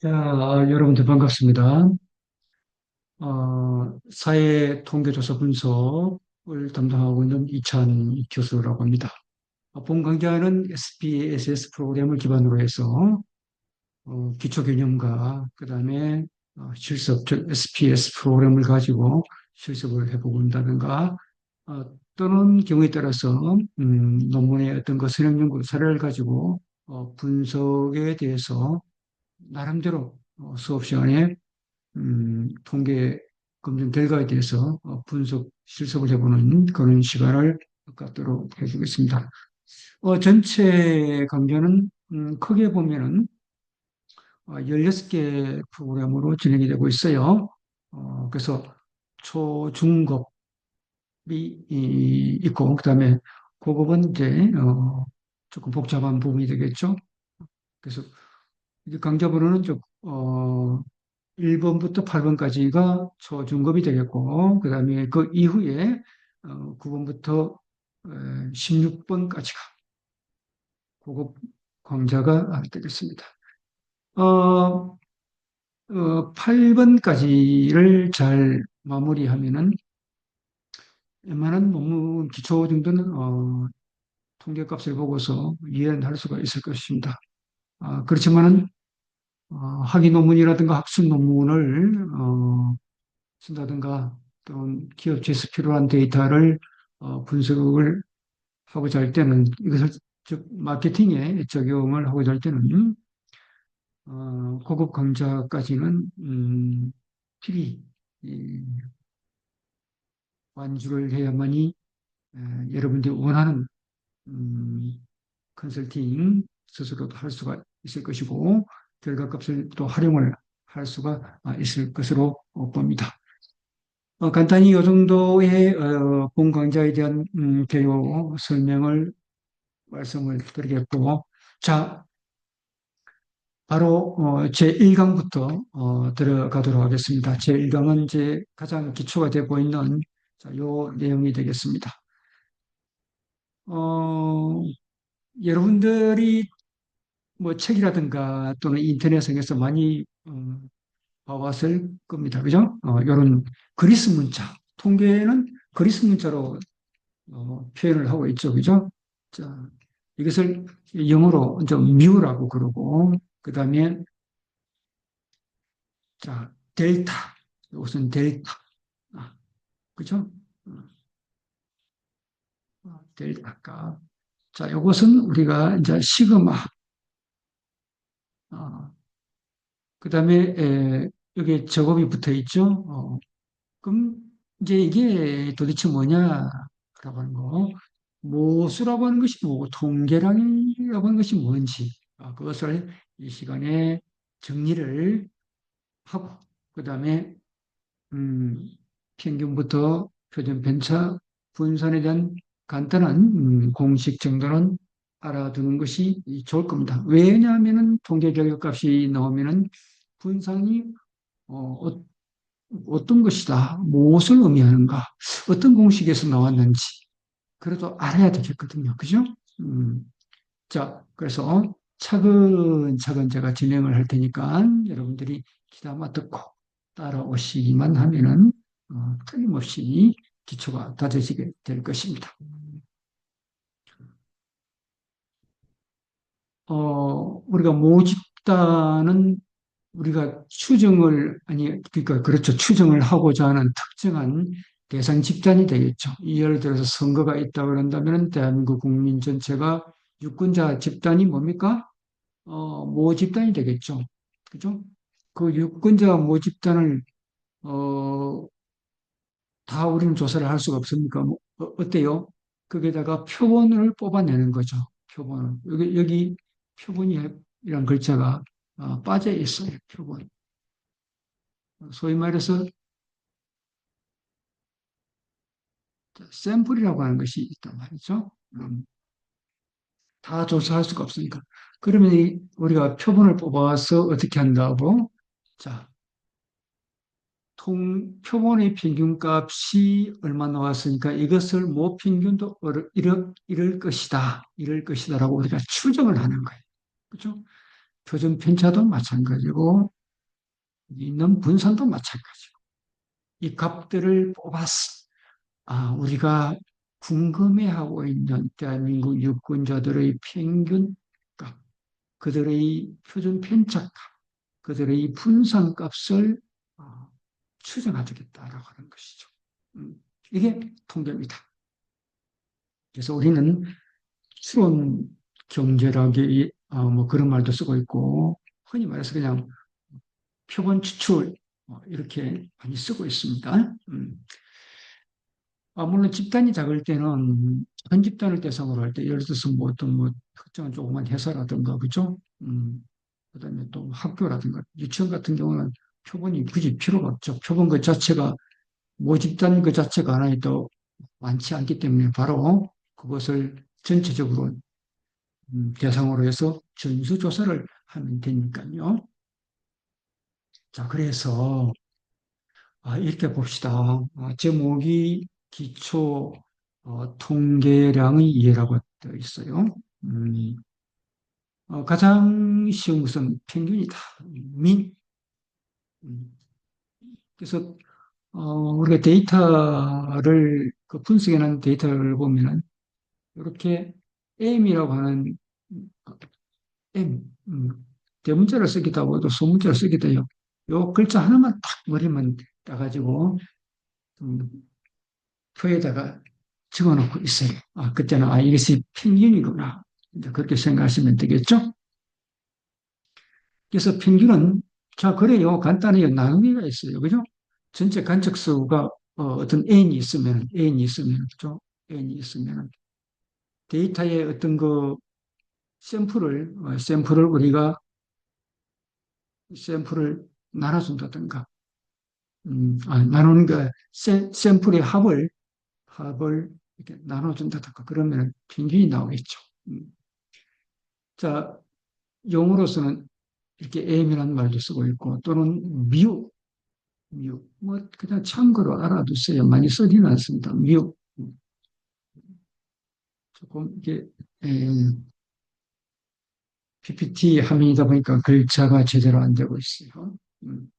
자, 여러분들 반갑습니다. 어, 사회 통계조사 분석을 담당하고 있는 이찬 교수라고 합니다. 어, 본 강좌는 SPSS 프로그램을 기반으로 해서 어, 기초 개념과 그 다음에 어, 실습, 즉 SPS 프로그램을 가지고 실습을 해보고 있다든가 어, 또는 경우에 따라서 음, 논문의 어떤 그 선행 연구 사례를 가지고 어, 분석에 대해서 나름대로 어, 수업 시간에 음, 통계 검증 결과에 대해서 어, 분석 실습을 해보는 그런 시간을 갖도록 해주겠습니다. 어, 전체 강좌는 음, 크게 보면은 어, 16개 프로그램으로 진행이 되고 있어요. 어, 그래서 초, 중급이 이- 있고 그 다음에 고급은 이제 어, 조금 복잡한 부분이 되겠죠. 그래서 강좌번호는 좀 어, 1번부터 8번까지가 초중급이 되겠고, 그 다음에 그 이후에 어, 9번부터 16번까지가 고급 강좌가 되겠습니다. 어, 어, 8번까지를 잘 마무리하면은 웬만한 논문 기초 정도는 어, 통계값을 보고서 이해는 할 수가 있을 것입니다. 아, 그렇지만은 어, 학위 논문이라든가 학술 논문을 어, 쓴다든가 또는 기업체에서 필요한 데이터를 어, 분석을 하고자 할 때는 이것을 즉 마케팅에 적용을 하고자 할 때는 어, 고급 강좌까지는 음, 필히 이, 완주를 해야만이 에, 여러분들이 원하는 음, 컨설팅 스스로도 할 수가 있을 것이고 결과값을 또 활용을 할 수가 아, 있을 것으로 어, 봅니다. 어, 간단히 이 정도의 어, 본 강좌에 대한 음, 개요 설명을 말씀을 드리겠고, 자, 바로 어, 제 1강부터 어, 들어가도록 하겠습니다. 제 1강은 이제 가장 기초가 되고 있는 자, 요 내용이 되겠습니다. 어, 여러분들이 뭐 책이라든가 또는 인터넷상에서 많이 어, 봐왔을 겁니다. 그죠? 어, 이런 그리스 문자, 통계는 그리스 문자로 어, 표현을 하고 있죠. 그죠? 자, 이것을 영어로 좀 뮤라고 그러고, 그 다음에, 자, 델타. 이것은 델타. 아, 그죠? 어, 델타가. 자, 이것은 우리가 이제 시그마. 어, 그 다음에, 여기 제곱이 붙어 있죠? 어, 그럼 이제 이게 도대체 뭐냐라고 하는 거. 모수라고 하는 것이 뭐고 통계라고 하는 것이 뭔지 아, 그것을 이 시간에 정리를 하고 그 다음에 음, 평균부터 표준 편차 분산에 대한 간단한 음, 공식 정도는 알아두는 것이 좋을 겁니다. 왜냐하면 통계 결과값이 나오면 분산이 어, 어, 떤 것이다, 무엇을 의미하는가, 어떤 공식에서 나왔는지 그래도 알아야 되겠거든요. 그죠? 음, 자, 그래서 차근차근 제가 진행을 할 테니까 여러분들이 귀담아 듣고 따라오시기만 하면은 어, 틀림없이 기초가 다져지게 될 것입니다. 어, 우리가 모집단은 우리가 추정을, 아니, 그러니까 그렇죠. 추정을 하고자 하는 특정한 대상 집단이 되겠죠. 예를 들어서 선거가 있다 그런다면 대한민국 국민 전체가 유권자 집단이 뭡니까? 어, 모 집단이 되겠죠. 그죠? 그 유권자 모 집단을, 어, 다 우리는 조사를 할 수가 없습니까? 뭐, 어, 때요 거기다가 표본을 뽑아내는 거죠. 표본을. 여기, 여기 표본이란 글자가 어, 빠져 있어요. 표본. 소위 말해서 샘플이라고 하는 것이 있단 말이죠. 음, 다 조사할 수가 없으니까. 그러면 우리가 표본을 뽑아서 어떻게 한다고? 자, 통, 표본의 평균값이 얼마 나왔으니까 이것을 모 평균도 이럴, 이럴 것이다. 이럴 것이다 라고 우리가 추정을 하는 거예요. 그죠? 표준 편차도 마찬가지고 있는 분산도 마찬가지고 이 값들을 뽑았어. 아, 우리가 궁금해하고 있는 대한민국 유권자들의 평균 값, 그들의 표준 편차값, 그들의 분산값을 어, 추정하겠다라고 하는 것이죠. 음, 이게 통계입니다. 그래서 우리는 추론 경제라기 어, 뭐 그런 말도 쓰고 있고 흔히 말해서 그냥 표본 추출 뭐 이렇게 많이 쓰고 있습니다. 음. 아, 물론 집단이 작을 때는 한 집단을 대상으로 할 때 예를 들어서 뭐 어떤 뭐 특정한 조그만 회사라든가 그죠? 음, 그다음에 또 학교라든가 유치원 같은 경우는 표본이 굳이 필요가 없죠. 표본 그 자체가 모집단 그 자체가 하나의 더 많지 않기 때문에 바로 그것을 전체적으로 음, 대상으로 해서 전수 조사를 하면 되니까요. 자, 그래서 아, 이렇게 봅시다. 아, 제목이 기초 어, 통계량의 이해라고 되어 있어요. 음, 어, 가장 쉬운 것은 평균이다. 민. 음, 그래서 어, 우리가 데이터를 그 분석해낸 데이터를 보면은 이렇게 M이라고 하는 M 음, 대문자를 쓰기도 하고 또 소문자를 쓰기도 해요. 요 글자 하나만 딱 머리만 따가지고 음, 표에다가 적어놓고 있어요. 아, 그때는 아 이것이 평균이구나. 그렇게 생각하시면 되겠죠? 그래서 평균은 자 그래요. 간단해요. 나누기가 있어요. 그죠? 전체 간척수가 어, 떤 n이 있으면 n이 있으면 그죠? n이 있으면 데이터의 어떤 그 샘플을 어, 샘플을 우리가 샘플을 나눠준다든가 음, 아, 나누는 그 샘플의 합을 합을 이렇게 나눠준다든가 그러면 평균이 나오겠죠. 음. 자 용어로서는 이렇게 M이라는 말도 쓰고 있고 또는 뮤, 뮤, 뭐 그냥 참고로 알아두세요. 많이 쓰지는 않습니다. 뮤. 조금 이게 에, PPT 화면이다 보니까 글자가 제대로 안 되고 있어요. 음.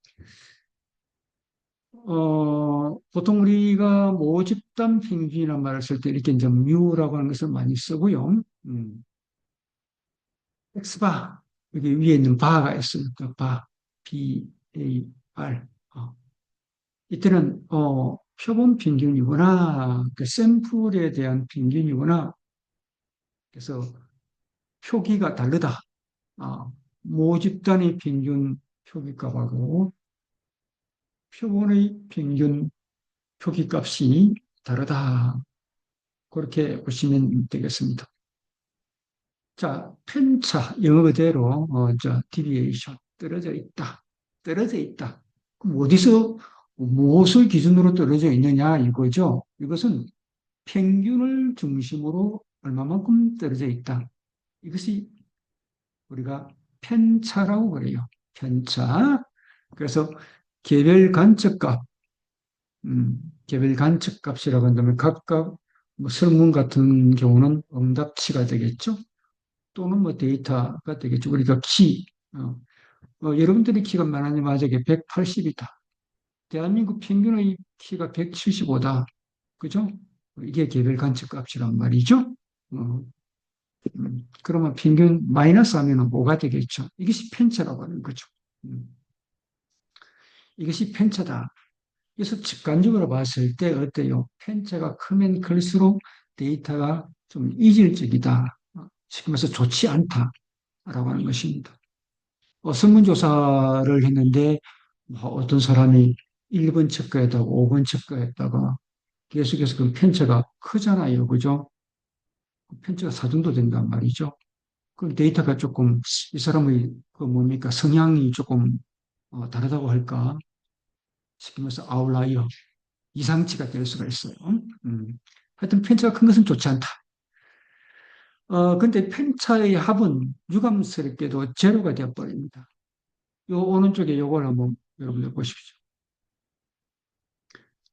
어, 보통 우리가 모집단 평균이라는 말을 쓸 때 이렇게 이제 뮤라고 하는 것을 많이 쓰고요. 음. X바, 여기 위에 있는 바가 있으니까 바, B, A, R. 어. 이때는, 어, 표본 평균이구나. 그 샘플에 대한 평균이구나. 그래서 표기가 다르다. 어, 모집단의 평균 표기값하고 표본의 평균 표기값이 다르다. 그렇게 보시면 되겠습니다. 자, 편차, 영어 그대로, 어, 저, deviation, 떨어져 있다. 떨어져 있다. 그럼 어디서, 무엇을 기준으로 떨어져 있느냐, 이거죠. 이것은 평균을 중심으로 얼마만큼 떨어져 있다. 이것이 우리가 편차라고 그래요. 편차. 그래서 개별 간척값, 음, 개별 간척값이라고 한다면 각각 뭐 설문 같은 경우는 응답치가 되겠죠. 또는 뭐 데이터가 되겠죠. 우리가 키, 어, 어, 여러분들의 키가 많으니 만약에 180이다. 대한민국 평균의 키가 175다. 그죠? 이게 개별 간척값이란 말이죠. 어, 음, 그러면 평균 마이너스 하면 뭐가 되겠죠? 이것이 편차라고 하는 거죠. 음. 이것이 편차다. 그래서 직관적으로 봤을 때 어때요? 편차가 크면 클수록 데이터가 좀 이질적이다. 지금 해서 좋지 않다라고 하는 것입니다. 어, 설문조사를 했는데 뭐 어떤 사람이 1번 체크했다가 5번 체크했다가 계속해서 그 편차가 크잖아요. 그죠? 그 편차가 4정도 된단 말이죠. 그 데이터가 조금 이 사람의 그 뭡니까 성향이 조금 어, 다르다고 할까? 시키면서 아웃라이어 이상치가 될 수가 있어요. 음. 하여튼 편차가 큰 것은 좋지 않다. 어, 근데 편차의 합은 유감스럽게도 제로가 되어버립니다. 요 오른쪽에 요걸 한번 여러분들 보십시오.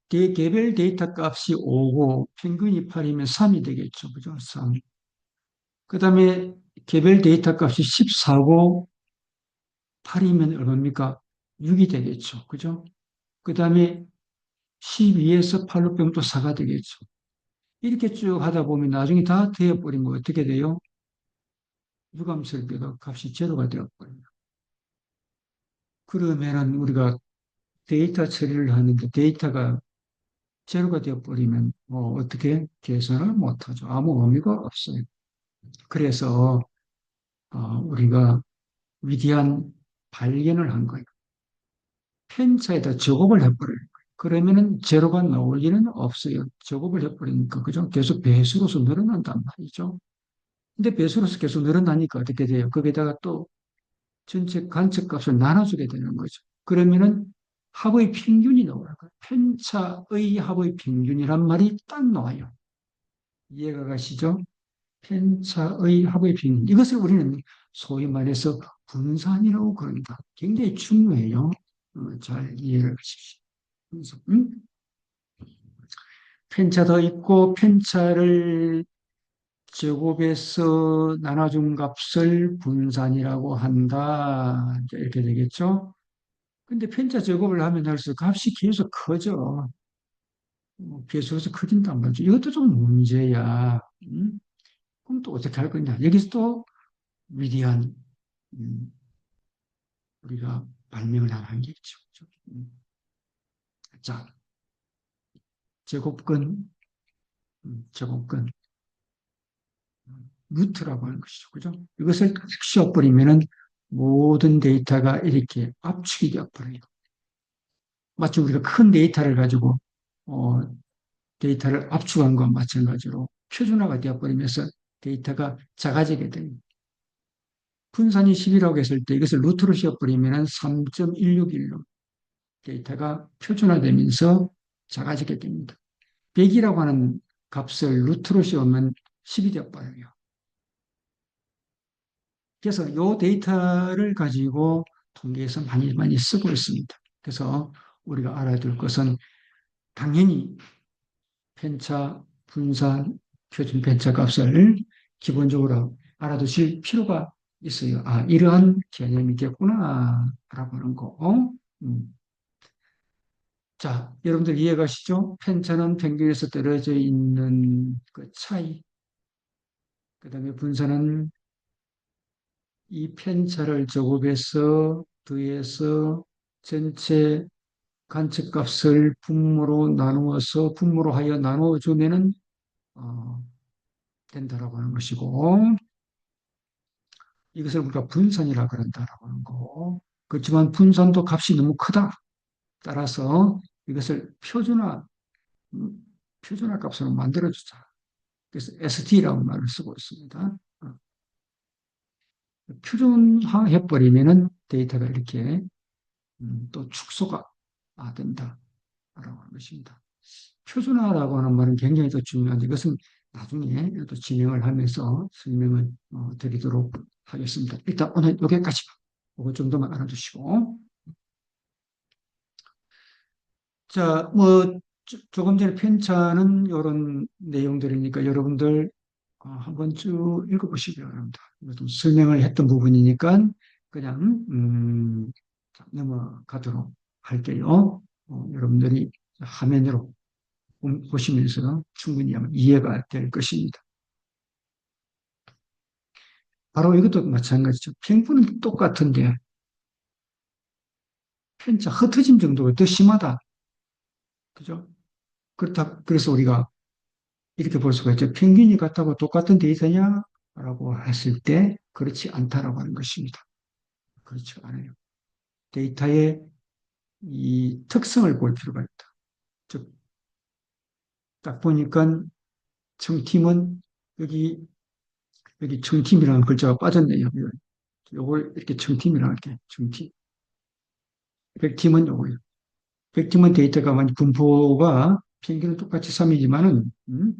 개별 데이터 값이 5고 평균이 8이면 3이 되겠죠. 그죠? 3. 그 다음에 개별 데이터 값이 14고 8이면 얼마입니까? 6이 되겠죠. 그죠? 그 다음에 12에서 8로 병도 4가 되겠죠. 이렇게 쭉 하다 보면 나중에 다 되어버린 거 어떻게 돼요? 유감설계가 값이 제로가 되어버려요. 그러면은 우리가 데이터 처리를 하는데 데이터가 제로가 되어버리면 뭐 어떻게 개선을 못하죠. 아무 의미가 없어요. 그래서 어, 우리가 위대한 발견을 한 거예요. 펜차에다 저업을 해버려요. 그러면은 제로가 나올 일은 없어요. 저업을 해버리니까 그죠? 계속 배수로서 늘어난단 말이죠. 근데 배수로서 계속 늘어나니까 어떻게 돼요? 거기다가 또 전체 간척값을 나눠주게 되는 거죠. 그러면은 합의 평균이 나오라고 그 편차의 합의 평균이란 말이 딱 나와요. 이해가 가시죠? 편차의 합의 평균. 이것을 우리는 소위 말해서 분산이라고 그런다. 굉장히 중요해요. 어, 잘 이해를 하십시오. 음? 편차도 있고 편차를 제곱에서 나눠준 값을 분산이라고 한다. 이렇게 되겠죠? 근데 편차 작업을 하면 할수록 값이 계속 커져. 어, 계속해서 커진단 말이죠. 이것도 좀 문제야. 음? 그럼 또 어떻게 할 거냐. 여기서 또 위대한, 음, 우리가 발명을 하나 게 있죠. 음. 자, 제곱근, 음, 제곱근, 루트라고 하는 것이죠. 그죠? 이것을 씌워버리면은 모든 데이터가 이렇게 압축이 되어버려요. 마치 우리가 큰 데이터를 가지고 어, 데이터를 압축한 것과 마찬가지로 표준화가 되어버리면서 데이터가 작아지게 됩니다. 분산이 10이라고 했을 때 이것을 루트로 씌워버리면 3.161로 데이터가 표준화되면서 작아지게 됩니다. 100이라고 하는 값을 루트로 씌우면 10이 되어버려요. 그래서 요 데이터를 가지고 통계에서 많이 많이 쓰고 있습니다. 그래서 우리가 알아야 될 것은 당연히 편차, 분산, 표준 편차 값을 기본적으로 알아두실 필요가 있어요. 아, 이러한 개념이 있겠구나. 라고 하는 거. 음. 자, 여러분들 이해가시죠? 편차는 평균에서 떨어져 있는 그 차이. 그 다음에 분산은 이 편차를 제곱해서 더해서 전체 간척값을 분모로 나누어서 분모로 하여 나누어주면 어, 된다라고 하는 것이고 이것을 우리가 분산이라 그런다라고 하는 거. 그렇지만 분산도 값이 너무 크다. 따라서 이것을 표준화 음, 표준화 값으로 만들어주자. 그래서 ST라고 말을 쓰고 있습니다. 표준화해버리면은 데이터가 이렇게 음, 또 축소가 된다라고 하는 것입니다. 표준화라고 하는 말은 굉장히 또 중요한데 이것은 나중에 또 진행을 하면서 설명을 어, 드리도록 하겠습니다. 일단 오늘 여기까지만, 이거 정도만 알아두시고. 자, 뭐, 조금 전에 편차는 이런 내용들이니까 여러분들 어, 한번 쭉 읽어보시기 바랍니다. 좀 설명을 했던 부분이니까 그냥 음, 넘어가도록 할게요. 어, 여러분들이 화면으로 보시면서 충분히 이해가 될 것입니다. 바로 이것도 마찬가지죠. 팽분은 똑같은데 편차 흩어짐 정도가 더 심하다. 그죠? 그렇다 그래서 우리가 이렇게 볼 수가 있죠. 평균이 같다고 똑같은 데이터냐? 라고 했을 때 그렇지 않다라고 하는 것입니다. 그렇지 않아요. 데이터의 이 특성을 볼 필요가 있다. 즉, 딱 보니까 청팀은 여기, 여기 청팀이라는 글자가 빠졌네요. 요걸 이렇게 청팀이라고 할게요. 청팀. 백팀은 요거예요. 백팀은 데이터가 많이 분포가 비행기는 똑같이 3이지만은 음,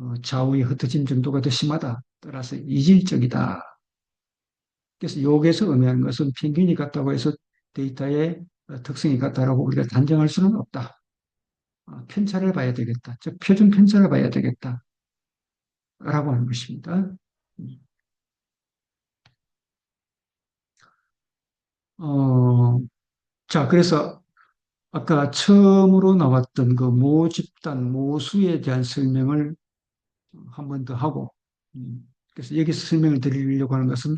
어, 좌우에 흩어진 정도가 더 심하다. 따라서 이질적이다. 그래서 여기에서 의미하는 것은 평균이 같다고 해서 데이터의 특성이 같다라고 우리가 단정할 수는 없다. 아, 편차를 봐야 되겠다. 즉 표준 편차를 봐야 되겠다. 라고 하는 것입니다. 음. 어, 자, 그래서 아까 처음으로 나왔던 그 모 집단, 모수에 대한 설명을 한 번 더 하고, 음, 그래서 여기서 설명을 드리려고 하는 것은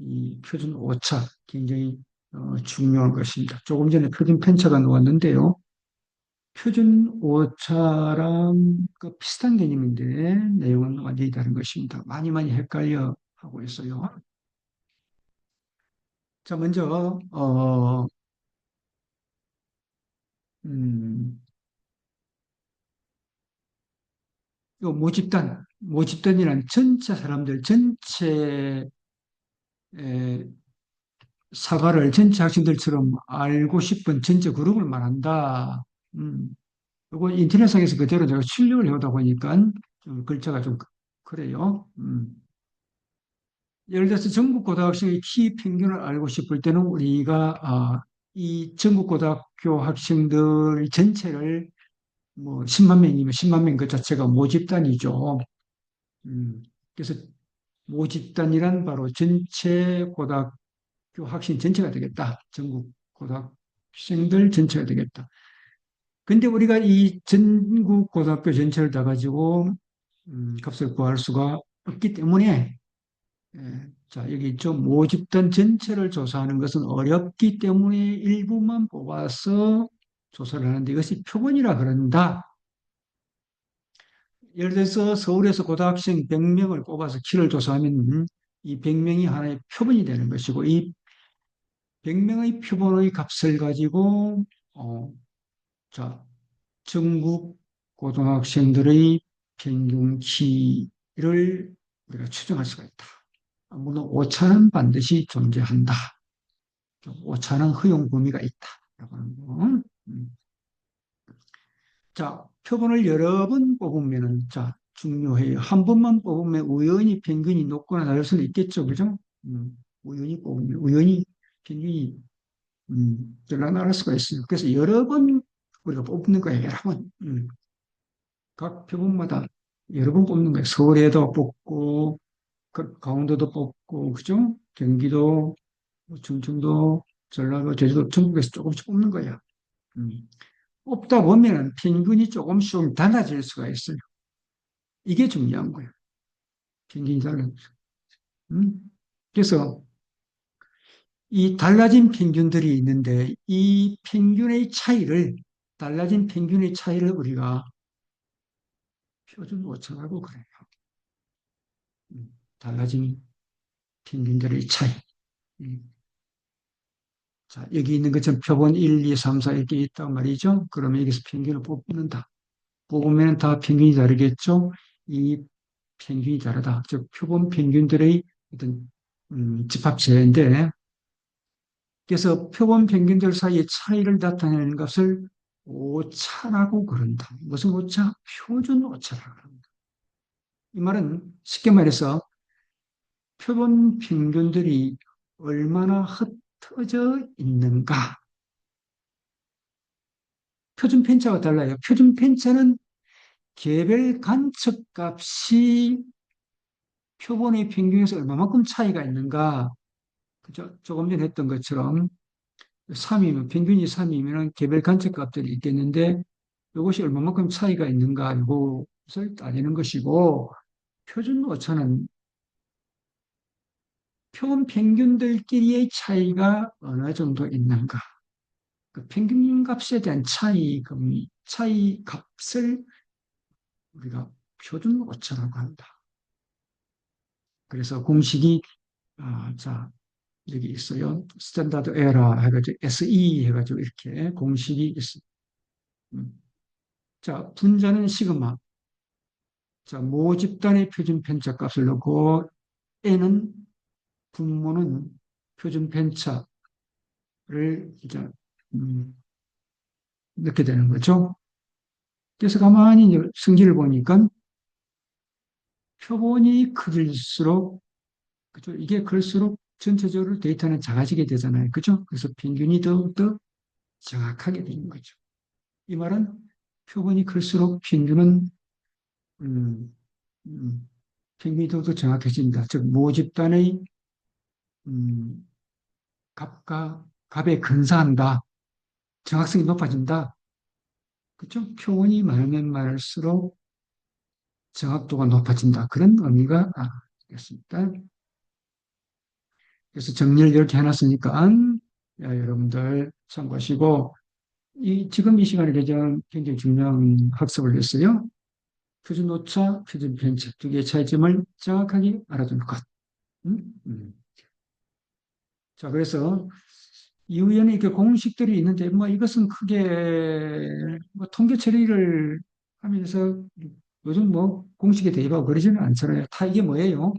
이 표준 오차 굉장히 어, 중요한 것입니다. 조금 전에 표준 편차가 나왔는데요. 표준 오차랑 그 비슷한 개념인데 내용은 완전히 다른 것입니다. 많이 많이 헷갈려 하고 있어요. 자, 먼저 어, 음, 요 모집단, 모집단이란 전체 사람들 전체 에, 사과를 전체 학생들처럼 알고 싶은 전체 그룹을 말한다. 음, 이거 인터넷상에서 그대로 제가 출력을 해오다 보니까 좀 글자가 좀 그래요. 음. 예를 들어서 전국 고등학생의 키 평균을 알고 싶을 때는 우리가 아, 이 전국 고등학교 학생들 전체를 뭐 10만 명이면 10만 명 그 자체가 모집단이죠. 음. 그래서 모집단이란 바로 전체 고등학교 학생 전체가 되겠다. 전국 고등학생들 전체가 되겠다. 근데 우리가 이 전국 고등학교 전체를 다 가지고 음, 값을 구할 수가 없기 때문에 예, 자 여기 있죠 모집단 전체를 조사하는 것은 어렵기 때문에 일부만 뽑아서 조사를 하는데 이것이 표본이라 그런다. 예를 들어서 서울에서 고등학생 100명을 뽑아서 키를 조사하면 이 100명이 하나의 표본이 되는 것이고 이 100명의 표본의 값을 가지고 어, 자 전국 고등학생들의 평균 키를 우리가 추정할 수가 있다. 물론 오차는 반드시 존재한다. 오차는 허용 범위가 있다. 라고 하는 거. 음. 자, 표본을 여러 번 뽑으면은, 자, 중요해요. 한 번만 뽑으면 우연히 평균이 높거나 낮을 수는 있겠죠. 그죠? 음, 우연히 뽑으면, 우연히 평균이, 음, 들락날할 수가 있어요. 그래서 여러 번 우리가 뽑는 거예요. 여러 번. 음. 각 표본마다 여러 번 뽑는 거예요. 서울에도 뽑고, 그 강원도도 뽑고, 그죠? 경기도, 뭐 충청도, 전라도, 제주도, 전국에서 조금씩 뽑는 거예요. 음. 뽑다 보면 평균이 조금씩 좀 달라질 수가 있어요. 이게 중요한 거예요. 평균이 달라져. 음? 그래서 이 달라진 평균들이 있는데 이 평균의 차이를 달라진 평균의 차이를 우리가 표준 오차라고 그래요. 음, 달라진 평균들의 차이. 음. 자, 여기 있는 것처럼 표본 1, 2, 3, 4 이렇게 있단 말이죠. 그러면 여기서 평균을 뽑는다. 뽑으면 다 평균이 다르겠죠. 이 평균이 다르다. 즉, 표본 평균들의 어떤 음, 집합체인데, 그래서 표본 평균들 사이의 차이를 나타내는 것을 오차라고 그런다. 무슨 오차? 표준 오차라고 그런다. 이 말은 쉽게 말해서 표본 평균들이 얼마나 흩어져 있는가. 표준 편차가 달라요. 표준 편차는 개별 간척 값이 표본의 평균에서 얼마만큼 차이가 있는가. 그죠? 조금 전에 했던 것처럼 3이면, 평균이 3이면 개별 간척 값들이 있겠는데 이것이 얼마만큼 차이가 있는가 이것을 따지는 것이고 표준 오차는 표본 평균들끼리의 차이가 어느 정도 있는가. 그 평균 값에 대한 차이, 차이 값을 우리가 표준 오차라고 한다. 그래서 공식이, 아, 자, 여기 있어요. 스탠다드 에러 해가지고 SE 해가지고 이렇게 공식이 있습니다. 음. 자, 분자는 시그마. 자, 모 집단의 표준 편차 값을 넣고 N은 분모는 표준 편차를 이제 음, 넣게 되는 거죠. 그래서 가만히 성질을 보니까 표본이 커질수록 그죠? 이게 클수록 전체적으로 데이터는 작아지게 되잖아요. 그죠? 그래서 평균이 더욱더 정확하게 되는 거죠. 이 말은 표본이 클수록 평균은 음, 음, 평균이 더욱더 정확해진다. 즉 모집단의 음, 값과 값에 근사한다. 정확성이 높아진다. 그죠? 표본이 많으면 많을수록 정확도가 높아진다. 그런 의미가 아, 되겠습니다. 그래서 정리를 이렇게 해놨으니까 야, 여러분들 참고하시고 이 지금 이 시간에 대한 굉장히 중요한 학습을 했어요. 표준 오차, 표준 편차 두 개의 차이점을 정확하게 알아두는 것. 음? 음. 자, 그래서 이후에는 이렇게 공식들이 있는데, 뭐 이것은 크게 뭐 통계 처리를 하면서 요즘 뭐 공식에 대입하고 그러지는 않잖아요. 다 이게 뭐예요?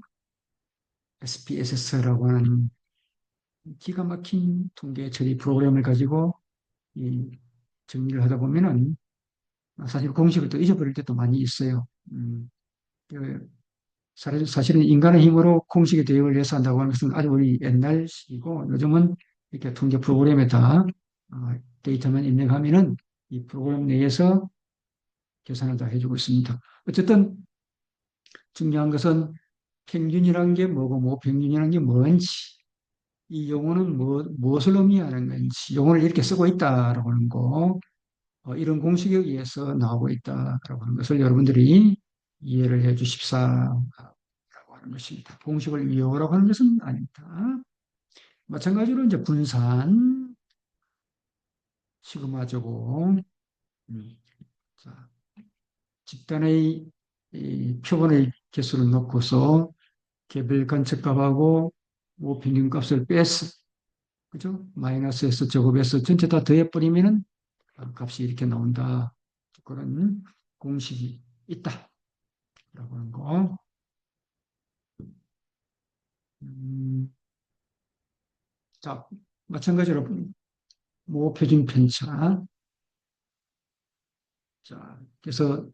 SPSS라고 하는 기가 막힌 통계 처리 프로그램을 가지고 이 정리를 하다 보면은 사실 공식을 또 잊어버릴 때도 많이 있어요. 음, 그 사실은 인간의 힘으로 공식에 대응을 해서 한다고 하는 것은 아주 우리 옛날식이고 요즘은 이렇게 통계 프로그램에다 어, 데이터만 입력하면은 이 프로그램 내에서 계산을 다 해주고 있습니다. 어쨌든 중요한 것은 평균이라는 게 뭐고 뭐 평균이라는 게 뭔지 이 용어는 뭐, 무엇을 의미하는 건지 용어를 이렇게 쓰고 있다라고 하는 거 어, 이런 공식에 의해서 나오고 있다라고 하는 것을 여러분들이 이해를 해 주십사라고 하는 것입니다. 공식을 이용하라고 하는 것은 아닙니다. 마찬가지로 이제 분산, 시그마 제곱, 음, 자, 집단의 표본의 개수를 넣고서 개별 관측값하고 모평균값을 뺐어. 그죠? 마이너스 S 제곱에서 전체 다 더해버리면은 값이 이렇게 나온다. 그런 공식이 있다. 라고 하는 거. 음, 자, 마찬가지로 모 표준 편차. 자, 그래서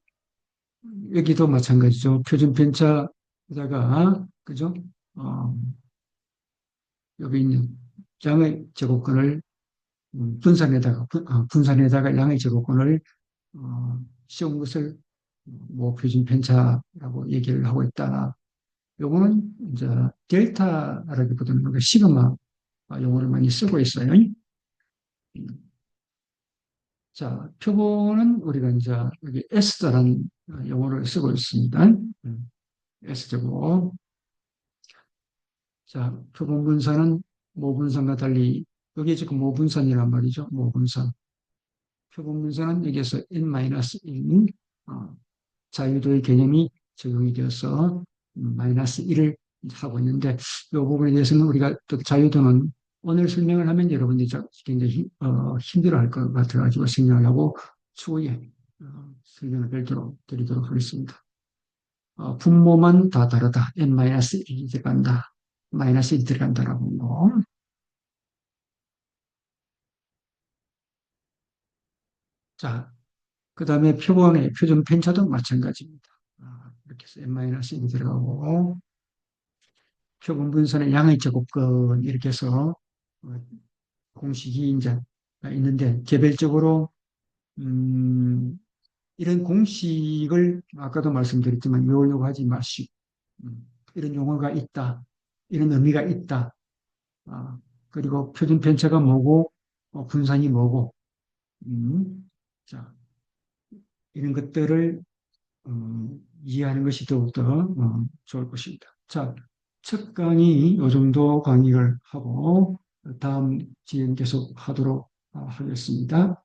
여기도 마찬가지죠. 표준 편차에다가 그죠? 어, 여기 있는 양의 제곱권을 음, 분산에다가 어, 분산에다가 양의 제곱권을 어, 씌운 것을 뭐 표준 편차라고 얘기를 하고 있다. 요거는 이제 델타라기보다는 시그마 용어를 많이 쓰고 있어요. 자, 표본은 우리가 이제 여기 S자라는 용어를 쓰고 있습니다. 음, S제곱. 자, 표본 분산은 모분산과 달리 여기 지금 모분산이란 말이죠. 모분산. 표본 분산은 여기에서 n-1 어, 자유도의 개념이 적용이 되어서 마이너스 1을 하고 있는데 이 부분에 대해서는 우리가 또 자유도는 오늘 설명을 하면 여러분들이 굉장히 어, 힘들어할 것 같아가지고 생략을 하고 추후에 어, 설명을 별도로 드리도록 하겠습니다. 어, 분모만 다 다르다. n-1이 들어간다. 마이너스 1이 들어간다라고 거. 자, 그 다음에 표본의 표준 편차도 마찬가지입니다. 아, 이렇게 해서 n-1이 들어가고 표본 분선의 양의 제곱근 이렇게 해서 어, 공식이 이제 있는데 개별적으로 음, 이런 공식을 아까도 말씀드렸지만 외우려고 하지 마시고 음, 이런 용어가 있다. 이런 의미가 있다. 아, 그리고 표준 편차가 뭐고 어, 분산이 뭐고 음, 자 이런 것들을 어, 이해하는 것이 더욱더 어, 좋을 것입니다. 자, 첫 강의 이 정도 강의를 하고 다음 지연 계속 하도록 하겠습니다.